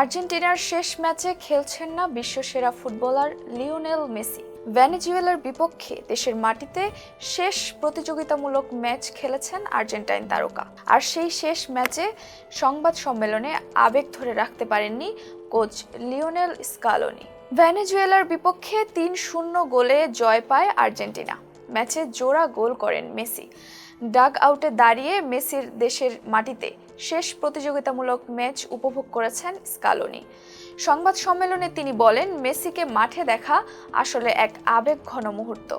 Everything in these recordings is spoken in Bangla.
আর্জেন্টিনার শেষ ম্যাচে খেলছেন না বিশ্বসেরা ফুটবলার লিওনেল মেসি। ভেনেজুয়েলার বিপক্ষে দেশের মাটিতে শেষ প্রতিযোগিতামূলক ম্যাচ খেলেছেন আর্জেন্টাইন তারকা। আর সেই শেষ ম্যাচে সংবাদ সম্মেলনে আবেগ ধরে রাখতে পারেননি কোচ লিওনেল স্কালোনি। ভেনেজুয়েলার বিপক্ষে তিন শূন্য গোলে জয় পায় আর্জেন্টিনা। ম্যাচে জোড়া গোল করেন মেসি। ডাগ আউটে দাঁড়িয়ে মেসির দেশের মাটিতে শেষ প্রতিযোগিতামূলক ম্যাচ উপভোগ করেছেন স্কালোনি। সংবাদ সম্মেলনে তিনি বলেন, মেসিকে মাঠে দেখা আসলে এক আবেগ ঘন মুহূর্ত।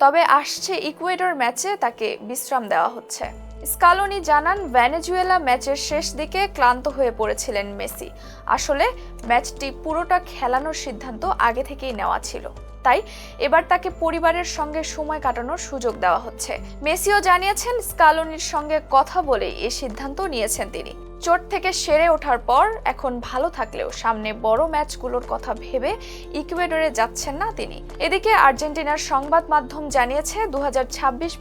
তবে আসছে ইকুয়েডর ম্যাচে তাকে বিশ্রাম দেওয়া হচ্ছে। স্কালোনি জানান, ভেনেজুয়েলা ম্যাচের শেষ দিকে ক্লান্ত হয়ে পড়েছিলেন মেসি। আসলে ম্যাচটি পুরোটা খেলানোর সিদ্ধান্ত আগে থেকেই নেওয়া ছিল। তাই এবার তাকে পরিবারের সঙ্গে সময় কাটানোর সুযোগ দেওয়া হচ্ছে। মেসিও জানিয়েছেন স্কালোনির সঙ্গে কথা বলে এ সিদ্ধান্ত নিয়েছেন তিনি। চোট থেকে সেরে ওঠার পর এখন ভালো থাকলেও সামনে বড় ম্যাচগুলোর কথা ভেবে ইকুয়েডরে যাচ্ছেন না তিনি। এদিকে আর্জেন্টিনার সংবাদ মাধ্যম জানিয়েছে দু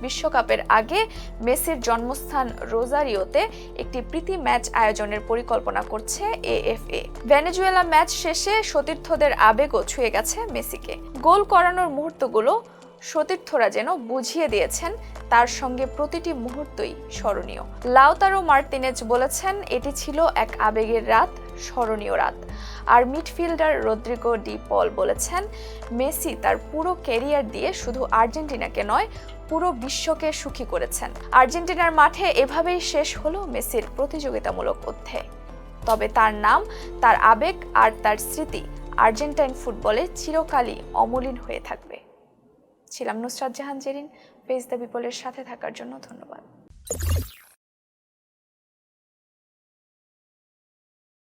বিশ্বকাপের আগে মেসির জন্মস্থান রোজারিওতে একটি প্রীতি ম্যাচ আয়োজনের পরিকল্পনা করছে এএফএ। ভেনেজুয়েলা ম্যাচ শেষে সতীর্থদের আবেগও ছুঁয়ে গেছে মেসিকে। গোল করানোর মুহূর্তগুলো সতীর্থরা যেন বুঝিয়ে দিয়েছেন তার সঙ্গে প্রতিটি মুহূর্তই স্মরণীয়। লাউতারো মার্তিনেজ বলেছেন, এটি ছিল এক আবেগের রাত, স্মরণীয় রাত। আর মিডফিল্ডার রদ্রিগো ডি পল বলেছেন, মেসি তার পুরো ক্যারিয়ার দিয়ে শুধু আর্জেন্টিনাকে নয়, পুরো বিশ্বকে সুখী করেছেন। আর্জেন্টিনার মাঠে এভাবেই শেষ হলো মেসির প্রতিযোগিতামূলক অধ্যায় তবে তার নাম, তার আবেগ আর তার স্মৃতি আর্জেন্টাইন ফুটবলে চিরকালই অমলিন হয়ে থাকবে। ছিলাম নুসরাত জাহান জেরিন পেজ দ্য পিপলের সাথে থাকার জন্য ধন্যবাদ।